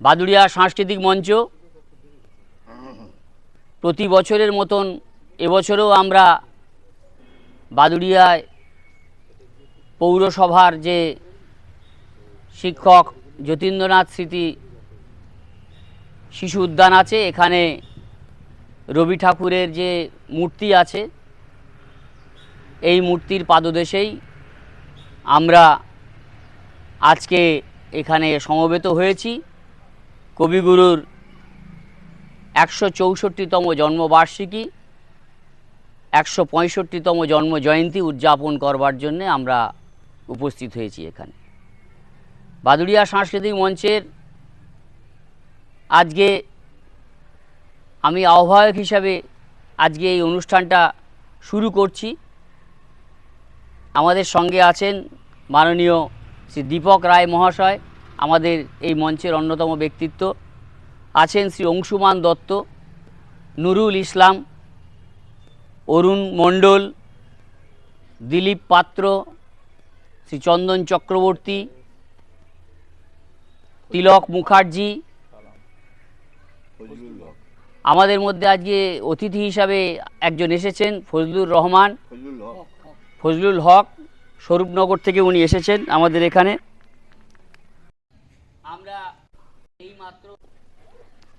বাদুড়িয়া সাংস্কৃতিক মঞ্চ। প্রতি বছরের মতন এবছরেও আমরা বাদুড়িয়ায় পৌরসভার যে শিক্ষক যতীন্দ্রনাথ স্মৃতি শিশু উদ্যান আছে, এখানে রবি ঠাকুরের যে মূর্তি আছে, এই মূর্তির পাদদেশেই আমরা আজকে এখানে সমবেত হয়েছি। কবিগুরুর একশো চৌষট্টিতম জন্মবার্ষিকী, একশো পঁয়ষট্টিতম জন্ম জয়ন্তী উদযাপন করবার জন্যে আমরা উপস্থিত হয়েছি এখানে। বাদুড়িয়া সাংস্কৃতিক মঞ্চের আজকে আমি আহ্বায়ক হিসাবে আজকে এই অনুষ্ঠানটা শুরু করছি। আমাদের সঙ্গে আছেন মাননীয় শ্রী দীপক রায় মহাশয় আমাদের এই মঞ্চের অন্যতম ব্যক্তিত্ব আছেন শ্রী অংশুমান দত্ত, নুরুল ইসলাম, অরুণ মণ্ডল, দিলীপ পাত্র, শ্রী চন্দন চক্রবর্তী, তিলক মুখার্জি। আমাদের মধ্যে আজকে অতিথি হিসাবে একজন এসেছেন, ফজলুর রহমান। ফজলুল হক। স্বরূপনগর থেকে উনি এসেছেন আমাদের এখানে আমরা এইমাত্র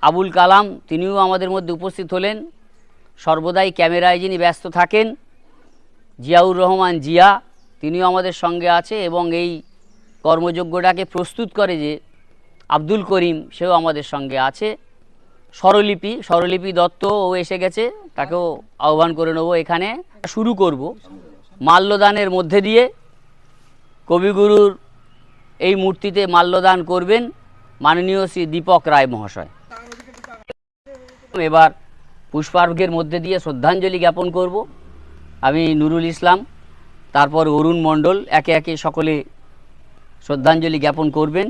আবুল কালাম, তিনিও আমাদের মধ্যে উপস্থিত হলেন। সর্বদাই ক্যামেরায় যিনি ব্যস্ত থাকেন, জিয়াউর রহমান জিয়া, তিনিও আমাদের সঙ্গে আছে এবং এই কর্মযজ্ঞটাকে প্রস্তুত করে যে আব্দুল করিম, সেও আমাদের সঙ্গে আছে। স্বরলিপি স্বরলিপি দত্ত ও এসে গেছে, তাকেও আহ্বান করে নেব এখানে। শুরু করব মাল্যদানের মধ্যে দিয়ে। কবিগুরুর এই মূর্তিতে মাল্যদান করবেন মাননীয় শ্রী দীপক রায় মহাশয়। এবার পুষ্পার্ঘের মধ্যে দিয়ে শ্রদ্ধাঞ্জলি জ্ঞাপন করব। আমি নুরুল ইসলাম, তারপর অরুণ মণ্ডল, একে একে সকলে শ্রদ্ধাঞ্জলি জ্ঞাপন করবেন।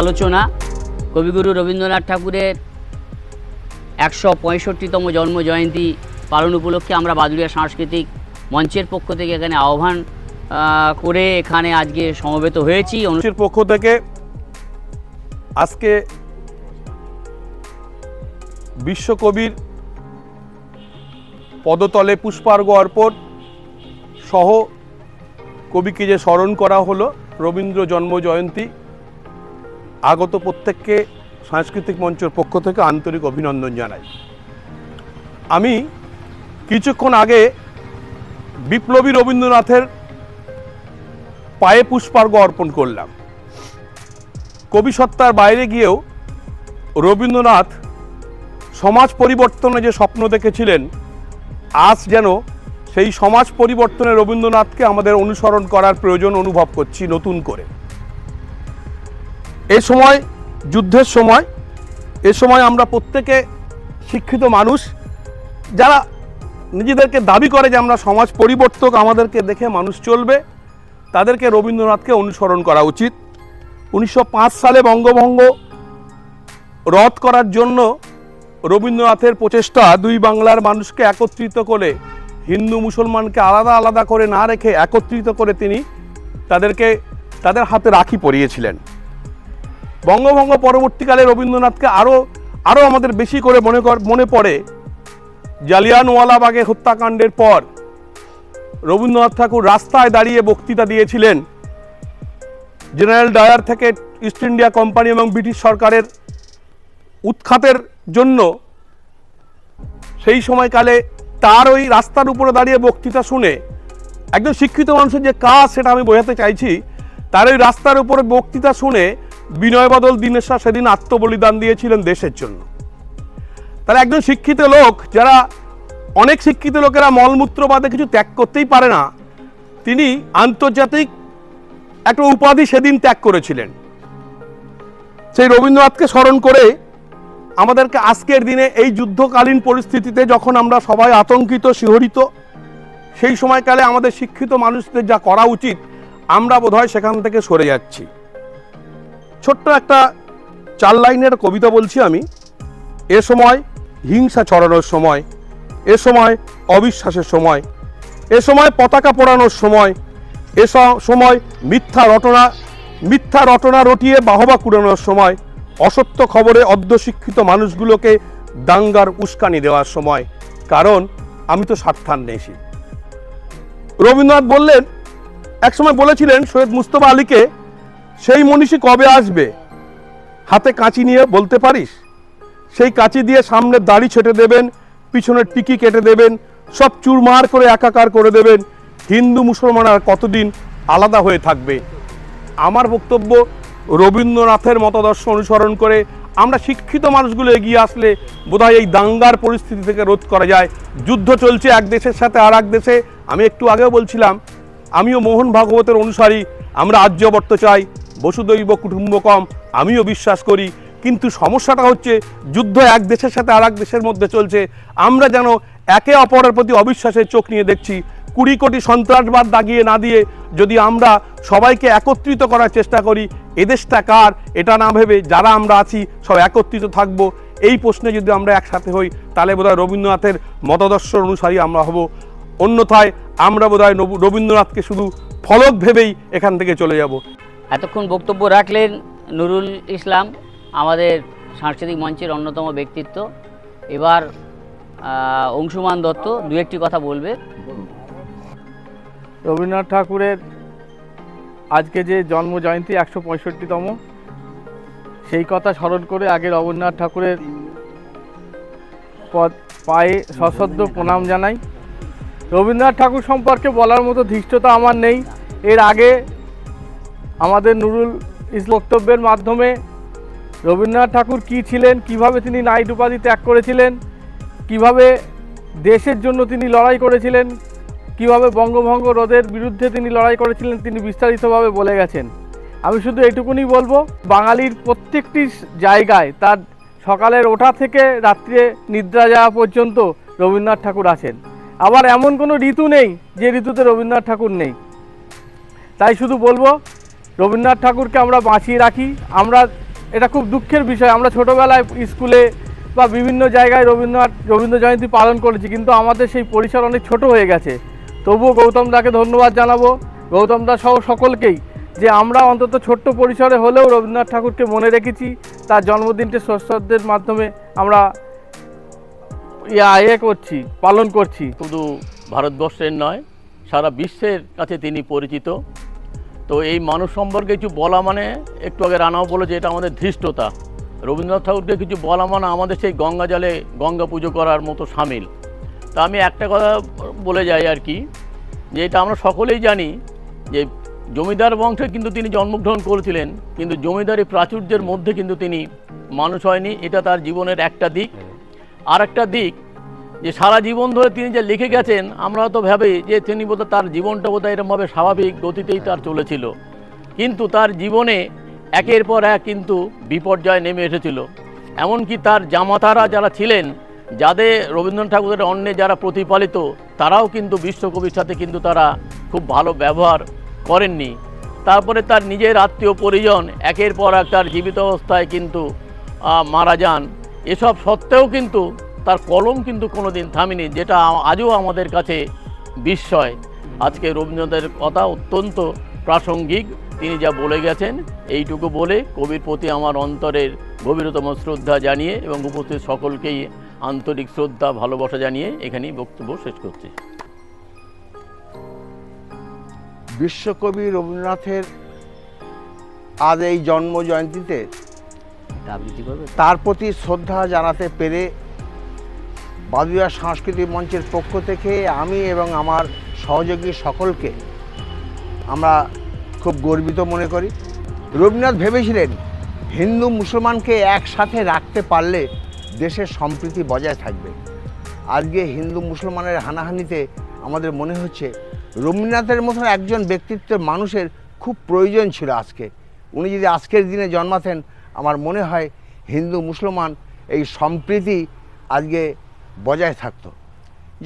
আলোচনা কবিগুরু রবীন্দ্রনাথ ঠাকুরের একশো পঁয়ষট্টিতম জন্ম জয়ন্তী পালন উপলক্ষে আমরা বাদুড়িয়া সাংস্কৃতিক মঞ্চের পক্ষ থেকে এখানে আহ্বান করে এখানে আজকে সমবেত হয়েছি। অনু- মঞ্চের পক্ষ থেকে আজকে বিশ্বকবির পদতলে পুষ্পার্ঘ অর্পণ সহ কবিকে যে স্মরণ করা হলো রবীন্দ্র জন্ম জয়ন্তী আগত প্রত্যেককে সাংস্কৃতিক মঞ্চের পক্ষ থেকে আন্তরিক অভিনন্দন জানাই। আমি কিছুক্ষণ আগে বিপ্লবী রবীন্দ্রনাথের পায়ে পুষ্পার্ঘ অর্পণ করলাম। কবি সত্তার বাইরে গিয়েও রবীন্দ্রনাথ সমাজ পরিবর্তনে যে স্বপ্ন দেখেছিলেন, আজ যেন সেই সমাজ পরিবর্তনে রবীন্দ্রনাথকে আমাদের অনুসরণ করার প্রয়োজন অনুভব করছি নতুন করে। এ সময়, যুদ্ধের সময়, এ সময় আমরা প্রত্যেকে শিক্ষিত মানুষ, যারা নিজেদেরকে দাবি করে যে আমরা সমাজ পরিবর্তক, আমাদেরকে দেখে মানুষ চলবে, তাদেরকে রবীন্দ্রনাথকে অনুসরণ করা উচিত। উনিশশো পাঁচ সালে বঙ্গভঙ্গ রদ করার জন্য রবীন্দ্রনাথের প্রচেষ্টা দুই বাংলার মানুষকে একত্রিত করে, হিন্দু মুসলমানকে আলাদা আলাদা করে না রেখে একত্রিত করে তিনি তাদেরকে, তাদের হাতে রাখি পরিয়েছিলেন। বঙ্গভঙ্গ পরবর্তীকালে রবীন্দ্রনাথকে আরও আরও আমাদের বেশি করে মনে কর, মনে পড়ে। জালিয়ানওয়ালাবাগে হত্যাকাণ্ডের পর রবীন্দ্রনাথ ঠাকুর রাস্তায় দাঁড়িয়ে বক্তৃতা দিয়েছিলেন। জেনারেল ডায়ার থেকে ইস্ট ইন্ডিয়া কোম্পানি এবং ব্রিটিশ সরকারের উৎখাতের জন্য সেই সময়কালে তার ওই রাস্তার উপরে দাঁড়িয়ে বক্তৃতা শুনে একজন শিক্ষিত মানুষের যে কাজ সেটা আমি বোঝাতে চাইছি, তার ওই রাস্তার উপরে বক্তৃতা শুনে বিনয় বদল দীনেশ্বর সেদিন আত্মবলিদান দিয়েছিলেন দেশের জন্য। তাহলে একজন শিক্ষিত লোক, যারা অনেক শিক্ষিত লোকেরা মলমূত্র বাদে কিছু ত্যাগ করতেই পারে না, তিনি আন্তর্জাতিক একটা উপাধি সেদিন ত্যাগ করেছিলেন। সেই রবীন্দ্রনাথকে স্মরণ করে আমাদেরকে আজকের দিনে এই যুদ্ধকালীন পরিস্থিতিতে যখন আমরা সবাই আতঙ্কিত, শিহরিত, সেই সময়কালে আমাদের শিক্ষিত মানুষদের যা করা উচিত, আমরা বোধহয় সেখান থেকে সরে যাচ্ছি। ছোট্ট একটা চার লাইনের কবিতা বলছি আমি। এ সময় হিংসা ছড়ানোর সময়, এ সময় অবিশ্বাসের সময়, এ সময় পতাকা পোড়ানোর সময়, এ সময় মিথ্যা রটনা মিথ্যা রটনা রটিয়ে বাহবা কুড়ানোর সময়, অসত্য খবরে অর্ধশিক্ষিত মানুষগুলোকে দাঙ্গার উস্কানি দেওয়ার সময়। কারণ আমি তো স্বার্থান স্বার্থান্বেষী রবীন্দ্রনাথ বললেন, একসময় বলেছিলেন, সৈয়দ মুস্তফা আলীকে সেই মনীষী কবে আসবে? হাতে কাঁচি নিয়ে বলতে পারিস? সেই কাঁচি দিয়ে সামনে দাড়ি ছেটে দেবেন পিছনের টিকি কেটে দেবেন, সব চুরমার করে একাকার করে দেবেন। হিন্দু মুসলমান আর কতদিন আলাদা হয়ে থাকবে? আমার বক্তব্য রবীন্দ্রনাথের মতাদর্শ অনুসরণ করে আমরা শিক্ষিত মানুষগুলো এগিয়ে আসলে বোধহয় এই দাঙ্গার পরিস্থিতি থেকে রোধ করা যায়। যুদ্ধ চলছে এক দেশের সাথে আর এক দেশে। আমি একটু আগেও বলছিলাম, আমিও মোহন ভাগবতের অনুসারী, আমরা আর্যবর্ত চাই। বসুদৈব কুটুম্বকম আমিও বিশ্বাস করি। কিন্তু সমস্যাটা হচ্ছে, যুদ্ধ এক দেশের সাথে আর দেশের মধ্যে চলছে। আমরা যেন একে অপরের প্রতি অবিশ্বাসের চোখ নিয়ে দেখছি। কুড়ি কোটি সন্ত্রাসবাদ দাগিয়ে না দিয়ে যদি আমরা সবাইকে একত্রিত করার চেষ্টা করি এদেশটা কার, এটা না ভেবে যারা আমরা আছি, সব একত্রিত থাকব। এই প্রশ্নে যদি আমরা একসাথে হই, তাহলে বোধহয় রবীন্দ্রনাথের মতাদর্শ অনুসারী আমরা হব। অন্যথায় আমরা বোধহয় রবীন্দ্রনাথকে শুধু ফলক ভেবেই এখান থেকে চলে যাব। এতক্ষণ বক্তব্য রাখলেন নুরুল ইসলাম, আমাদের সাংস্কৃতিক মঞ্চের অন্যতম ব্যক্তিত্ব। এবার অংশুমান দত্ত দু একটি কথা বলবে। রবীন্দ্রনাথ ঠাকুরের আজকে যে জন্ম জয়ন্তী একশো পঁয়ষট্টিতম, সেই কথা স্মরণ করে আগে রবীন্দ্রনাথ ঠাকুরের পদ পায়ে সশ্রদ্ধ প্রণাম জানাই। রবীন্দ্রনাথ ঠাকুর সম্পর্কে বলার মতো ধৃষ্টতা আমার নেই। এর আগে আমাদের নুরুল ইস বক্তব্যের মাধ্যমে রবীন্দ্রনাথ ঠাকুর কী ছিলেন, কীভাবে তিনি নাইট উপাধি ত্যাগ করেছিলেন, কীভাবে দেশের জন্য তিনি লড়াই করেছিলেন, কীভাবে বঙ্গভঙ্গ রোধের বিরুদ্ধে তিনি লড়াই করেছিলেন তিনি বিস্তারিতভাবে বলে গেছেন। আমি শুধু এইটুকুনি বলব, বাঙালির প্রত্যেকটি জায়গায় তার সকালের ওঠা থেকে রাত্রে নিদ্রা যাওয়া পর্যন্ত রবীন্দ্রনাথ ঠাকুর আছেন। আবার এমন কোনো ঋতু নেই যে ঋতুতে রবীন্দ্রনাথ ঠাকুর নেই। তাই শুধু বলব রবীন্দ্রনাথ ঠাকুরকে আমরা বাঁচিয়ে রাখি। আমরা, এটা খুব দুঃখের বিষয়, আমরা ছোটোবেলায় স্কুলে বা বিভিন্ন জায়গায় রবীন্দ্রনাথ, রবীন্দ্র জয়ন্তী পালন করেছি, কিন্তু আমাদের সেই পরিসর অনেক ছোট হয়ে গেছে। তবুও গৌতম দাকে ধন্যবাদ জানাব। গৌতম দা সহ সকলকেই যে আমরা অন্তত ছোট্ট পরিসরে হলেও রবীন্দ্রনাথ ঠাকুরকে মনে রেখেছি। তার জন্মদিনটি সশ্রদ্ধের মাধ্যমে আমরা ইয়া করছি, পালন করছি। শুধু ভারতবর্ষের নয়, সারা বিশ্বের কাছে তিনি পরিচিত। তো এই মানুষ সম্পর্কে কিছু বলা মানে একটু আগে রানাও বলে যে এটা আমাদের ধৃষ্টতা। রবীন্দ্রনাথ ঠাকুরকে কিছু বলা মানে আমাদের সেই গঙ্গা জলে গঙ্গা পুজো করার মতো সামিল। তা আমি একটা কথা বলে যাই আর কি, যে এটা আমরা সকলেই জানি যে জমিদার বংশে কিন্তু তিনি জন্মগ্রহণ করেছিলেন, কিন্তু জমিদারি প্রাচুর্যের মধ্যে কিন্তু তিনি মানুষ হয়নি। এটা তার জীবনের একটা দিক। আর একটা দিক যে সারা জীবন ধরে তিনি যে লিখে গেছেন, আমরা তো ভাবি যে তিনি বোধহয় তার জীবনটা বোধহয় এরমভাবে স্বাভাবিক গতিতেই তার চলেছিল। কিন্তু তার জীবনে একের পর এক কিন্তু বিপর্যয় নেমে এসেছিল। এমনকি তার জামাতারা যারা ছিলেন, যাদের রবীন্দ্রনাথ ঠাকুরের অন্যে যারা প্রতিপালিত, তারাও কিন্তু বিশ্বকবির সাথে কিন্তু তারা খুব ভালো ব্যবহার করেননি। তারপরে তার নিজের আত্মীয় পরিজন একের পর এক তার জীবিত অবস্থায় কিন্তু মারা যান। এসব সত্ত্বেও কিন্তু তার কলম কিন্তু কোনোদিন থামেনি যেটা আজও আমাদের কাছে বিস্ময়। আজকে রবীন্দ্রনাথের কথা অত্যন্ত প্রাসঙ্গিক। তিনি যা বলে গেছেন এইটুকু বলে কবির প্রতি আমার অন্তরের গভীরতম শ্রদ্ধা জানিয়ে এবং উপস্থিত সকলকেই আন্তরিক শ্রদ্ধা ভালোবাসা জানিয়ে এখানেই বক্তব্য শেষ করছি। বিশ্বকবি রবীন্দ্রনাথের আজ এই জন্ম জয়ন্তীতে এটা আবৃত্তি করবে তার প্রতি শ্রদ্ধা জানাতে পেরে বাদুয়া সাংস্কৃতিক মঞ্চের পক্ষ থেকে আমি এবং আমার সহযোগী সকলকে আমরা খুব গর্বিত মনে করি। রবীন্দ্রনাথ ভেবেছিলেন, হিন্দু মুসলমানকে একসাথে রাখতে পারলে দেশের সম্প্রীতি বজায় থাকবে। আজকে হিন্দু মুসলমানের হানাহানিতে আমাদের মনে হচ্ছে, রবীন্দ্রনাথের মতন একজন ব্যক্তিত্বের মানুষের খুব প্রয়োজন ছিল আজকে। উনি যদি আজকের দিনে জন্মাতেন, আমার মনে হয় হিন্দু মুসলমান এই সম্প্রীতি আজকে বজায় থাকতো।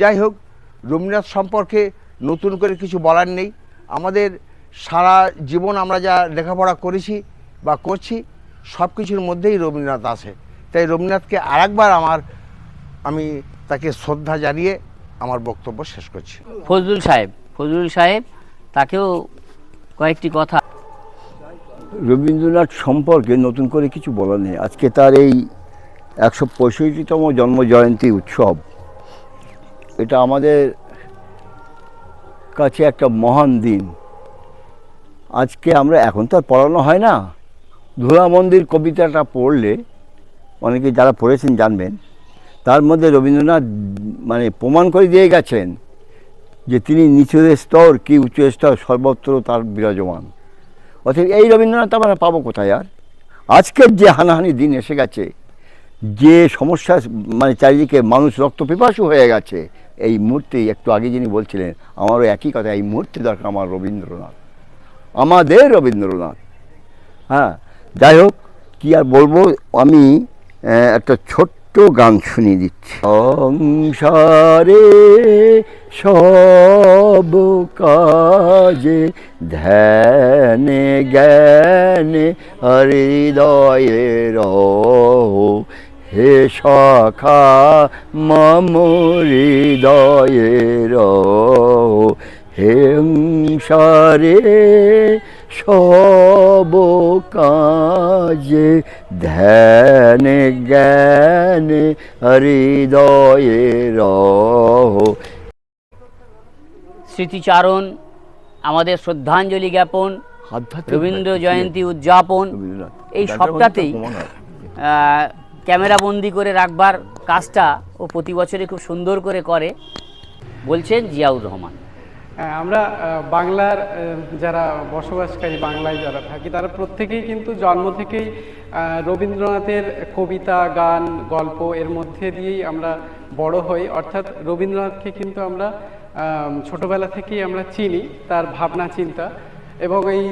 যাই হোক রবীন্দ্রনাথ সম্পর্কে নতুন করে কিছু বলার নেই। আমাদের সারা জীবন আমরা যা লেখাপড়া করেছি বা করছি সব কিছুর মধ্যেই রবীন্দ্রনাথ আছে। তাই রবীন্দ্রনাথকে আরেকবার আমার আমি তাকে শ্রদ্ধা জানিয়ে আমার বক্তব্য শেষ করছি। ফজলুল সাহেব ফজলুল সাহেব তাকেও কয়েকটি কথা। রবীন্দ্রনাথ সম্পর্কে নতুন করে কিছু বলার নেই। আজকে তার এই একশো পঁয়ষট্টিতম জন্ম জয়ন্তী উৎসব। এটা আমাদের কাছে একটা মহান দিন। আজকে আমরা, এখন তো আর পড়ানো হয় না। ধুলা মন্দির কবিতাটা পড়লে, অনেকে যারা পড়েছেন জানবেন, তার মধ্যে রবীন্দ্রনাথ মানে প্রমাণ করে দিয়ে গেছেন যে তিনি নিচু স্তর, কি উচ্চ স্তর, সর্বত্র তার বিরাজমান। অতএব এই রবীন্দ্রনাথ আমরা পাবো কোথায় আর? আজকের যে হানাহানি দিন এসে গেছে যে সমস্যা মানে চারিদিকে মানুষ রক্ত পিপাসু হয়ে গেছে, এই মুহূর্তে একটু আগে যিনি বলছিলেন, আমারও একই কথা, এই মুহূর্তে দরকার আমার রবীন্দ্রনাথ। আমাদের রবীন্দ্রনাথ। হ্যাঁ যাই হোক, কী আর বলব, আমি একটা ছোট্ট গান শুনিয়ে দিচ্ছি। সংসারে সব কাজে ধ্যানে, জ্ঞানে হৃদয়ে রহো হে সখা মম হৃদয়ে রহো হে সংসারে সব কাজে ধ্যানে জ্ঞানে হৃদয়ে রহো স্মৃতিচারণ আমাদের শ্রদ্ধাঞ্জলি জ্ঞাপন রবীন্দ্র জয়ন্তী উদযাপন এই সবটাতেই প্রমাণ হয়। ক্যামেরা বন্দি করে রাখবার কাজটা ও প্রতি বছরে খুব সুন্দর করে করে বলছেন জিয়াউর রহমান হ্যাঁ, আমরা বাংলার যারা বসবাসকারী বাংলায় যারা থাকি তারা প্রত্যেকেই কিন্তু জন্ম থেকেই রবীন্দ্রনাথের কবিতা গান গল্প এর মধ্যে দিয়েই আমরা বড় হই অর্থাৎ রবীন্দ্রনাথকে কিন্তু আমরা আম, ছোটবেলা থেকেই আমরা চিনি তার ভাবনা চিন্তা এবং এই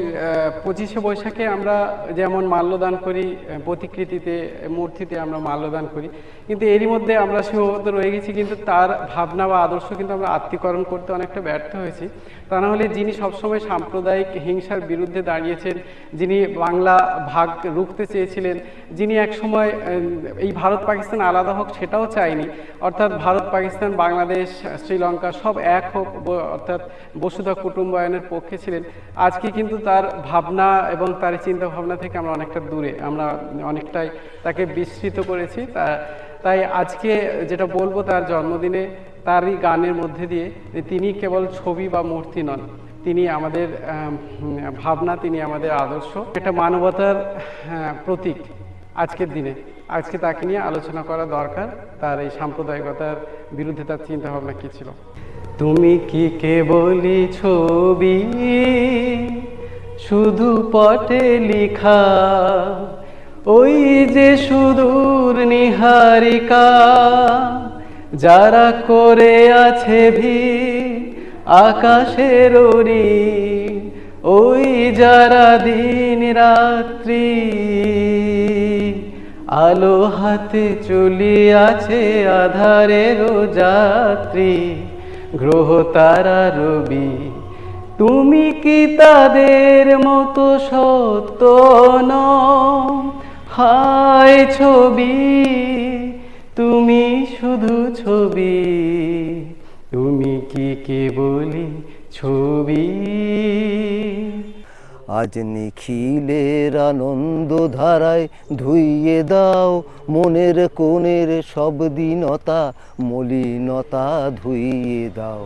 পঁচিশে বৈশাখে আমরা যেমন মাল্যদান করি প্রতিকৃতিতে, মূর্তিতে আমরা মাল্যদান করি, কিন্তু এরই মধ্যে আমরা সীমাবদ্ধ রয়ে গেছি, কিন্তু তার ভাবনা বা আদর্শ কিন্তু আমরা আত্মীকরণ করতে অনেকটা ব্যর্থ হয়েছি। তা না হলে যিনি সবসময় সাম্প্রদায়িক হিংসার বিরুদ্ধে দাঁড়িয়েছেন, যিনি বাংলা ভাগ রুখতে চেয়েছিলেন, যিনি একসময় এই ভারত পাকিস্তান আলাদা হোক সেটাও চায়নি, অর্থাৎ ভারত, পাকিস্তান, বাংলাদেশ, শ্রীলঙ্কা সব এক হোক অর্থাৎ বসুধা কুটুম্বায়নের পক্ষে ছিলেন। আজকে কিন্তু তার ভাবনা এবং তার চিন্তা ভাবনা থেকে আমরা অনেকটা দূরে, আমরা অনেকটাই তাকে বিস্মৃত করেছি। তা তাই আজকে যেটা বলব তার জন্মদিনে, তারই গানের মধ্যে দিয়ে তিনি কেবল ছবি বা মূর্তি নন, তিনি আমাদের ভাবনা, তিনি আমাদের আদর্শ। এটা মানবতার প্রতীক আজকের দিনে। আজকে তাকে নিয়ে আলোচনা করা দরকার। তার এই সাম্প্রদায়িকতার বিরুদ্ধে তার চিন্তা ভাবনা কি ছিল? তুমি কি কেবলই ছবি শুধু পটে লিখা ওই যে সুদূর নিহারিকা, যারা করে আছে ভি আকাশের ওই যারা দিন রাত্রি আলো হাতে চলিয়াছে আধারের যাত্রী, গ্রহ তারা রবি তুমি কি তাদের মতো সত্য নও? হায় ছবি তুমি শুধু ছবি। তুমি কি কে বলি ছবি? আজ নিখিলের আনন্দ ধারায় ধুইয়ে দাও মনের কোণের সব দিনতা, মলিনতা ধুইয়ে দাও।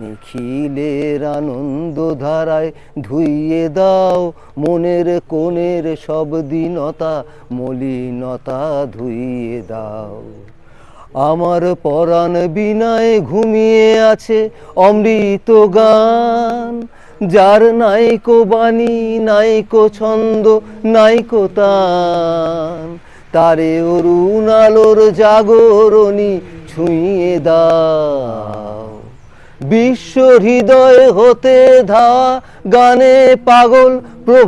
নিখিলের আনন্দ ধারায় ধুইয়ে দাও মনের কোণের সব দিনতা, মলিনতা ধুইয়ে দাও। আমার পরাণ বিনায় ঘুমিয়ে আছে অমৃত গান যার নাইকো বাণী নাইকো ছন্দ নাইকো তান। তারে অরুণ আলোর জাগরণী ছুঁয়ে দাও। বিশ্ব হৃদয় হতে ধাওয়া গানে পাগল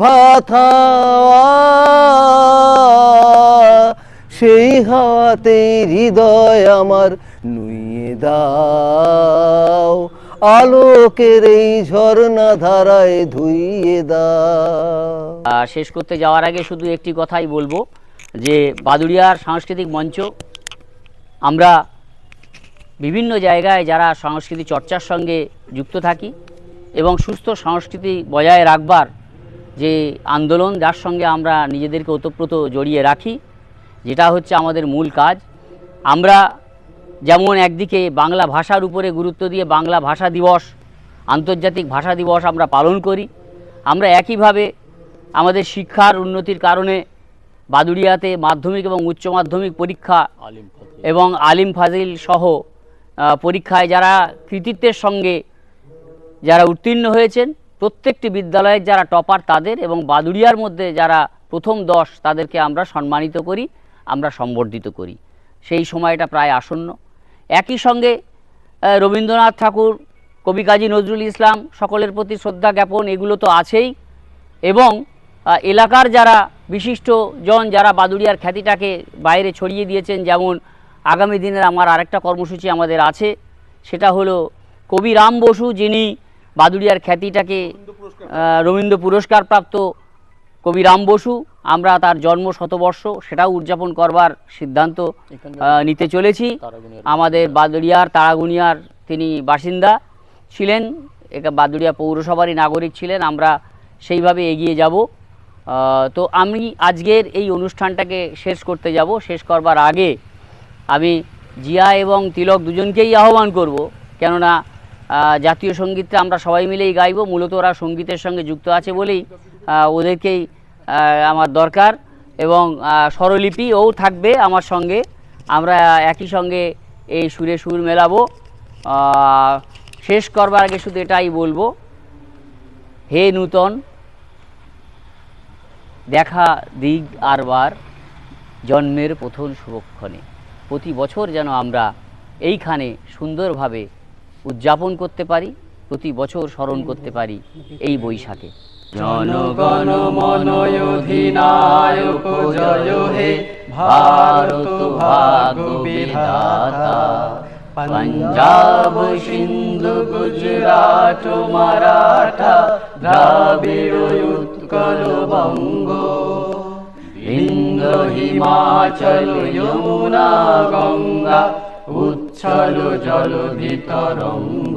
হাওয়া। সেই হাওয়াতে হৃদয় আমার নুইয়ে দাও। আলোকের এই ঝর্ণা ধারায় ধুইয়ে দাও শেষ করতে যাওয়ার আগে শুধু একটি কথাই বলব, যে বাদুড়িয়ার সাংস্কৃতিক মঞ্চ, আমরা বিভিন্ন জায়গায় যারা সংস্কৃতি চর্চার সঙ্গে যুক্ত থাকি এবং সুস্থ সংস্কৃতি বজায় রাখবার যে আন্দোলন, যার সঙ্গে আমরা নিজেদেরকে ওতপ্রোত জড়িয়ে রাখি, যেটা হচ্ছে আমাদের মূল কাজ। আমরা যেমন একদিকে বাংলা ভাষার উপরে গুরুত্ব দিয়ে বাংলা ভাষা দিবস আন্তর্জাতিক ভাষা দিবস আমরা পালন করি আমরা একইভাবে আমাদের শিক্ষার উন্নতির কারণে বাদুড়িয়াতে মাধ্যমিক এবং উচ্চ মাধ্যমিক পরীক্ষা এবং আলিম ফাজিল সহ পরীক্ষায় যারা কৃতিত্বের সঙ্গে যারা উত্তীর্ণ হয়েছেন প্রত্যেকটি বিদ্যালয়ের যারা টপার তাদের এবং বাদুড়িয়ার মধ্যে যারা প্রথম দশ তাদেরকে আমরা সম্মানিত করি আমরা সম্বর্ধিত করি। সেই সময়টা প্রায় আসন্ন। একই সঙ্গে রবীন্দ্রনাথ ঠাকুর, কবি কাজী নজরুল ইসলাম সকলের প্রতি শ্রদ্ধা জ্ঞাপন, এগুলো তো আছেই। এবং এলাকার যারা বিশিষ্ট জন, যারা বাদুড়িয়ার খ্যাতিটাকে বাইরে ছড়িয়ে দিয়েছেন, যেমন আগামী দিনের আমার আরেকটা কর্মসূচি আমাদের আছে, সেটা হলো কবি রাম বসু, যিনি বাদুড়িয়ার খ্যাতিটাকে রবীন্দ্র পুরস্কার প্রাপ্ত কবি রাম বসু আমরা তার জন্ম শতবর্ষ সেটাও উদযাপন করবার সিদ্ধান্ত নিতে চলেছি। আমাদের বাদুড়িয়ার তারাগুনিয়ার তিনি বাসিন্দা ছিলেন। এটা বাদুড়িয়া পৌরসভারই নাগরিক ছিলেন। আমরা সেইভাবে এগিয়ে যাব। তো আমি আজকের এই অনুষ্ঠানটাকে শেষ করতে যাব। শেষ করবার আগে আমি জিয়া এবং তিলক দুজনকেই আহ্বান করব। কেননা জাতীয় সঙ্গীতটা আমরা সবাই মিলেই গাইব। মূলত ওরা সঙ্গীতের সঙ্গে যুক্ত আছে বলেই ওদেরকেই আমার দরকার এবং স্বরলিপিও থাকবে আমার সঙ্গে। আমরা একই সঙ্গে এই সুরে সুর মেলাবো। শেষ করবার আগে শুধু এটাই বলব। হে নূতন, দেখা দিগ আরবার জন্মের প্রথম শুভক্ষণে। প্রতি বছর যেন আমরা এইখানে সুন্দরভাবে উদযাপন করতে পারি, প্রতি বছর স্মরণ করতে পারি এই বৈশাখে। জনগণ মনয় অধিনায়ক জয় হে ভারত ভাগ্য বিধাতা পঞ্জাব সিন্ধু গুজরাট মারাঠা দ্রাবিড় বঙ্গ। ইন্দ্র হিমাচল যমুনা গঙ্গা উচ্ছল জলধি তরঙ্গ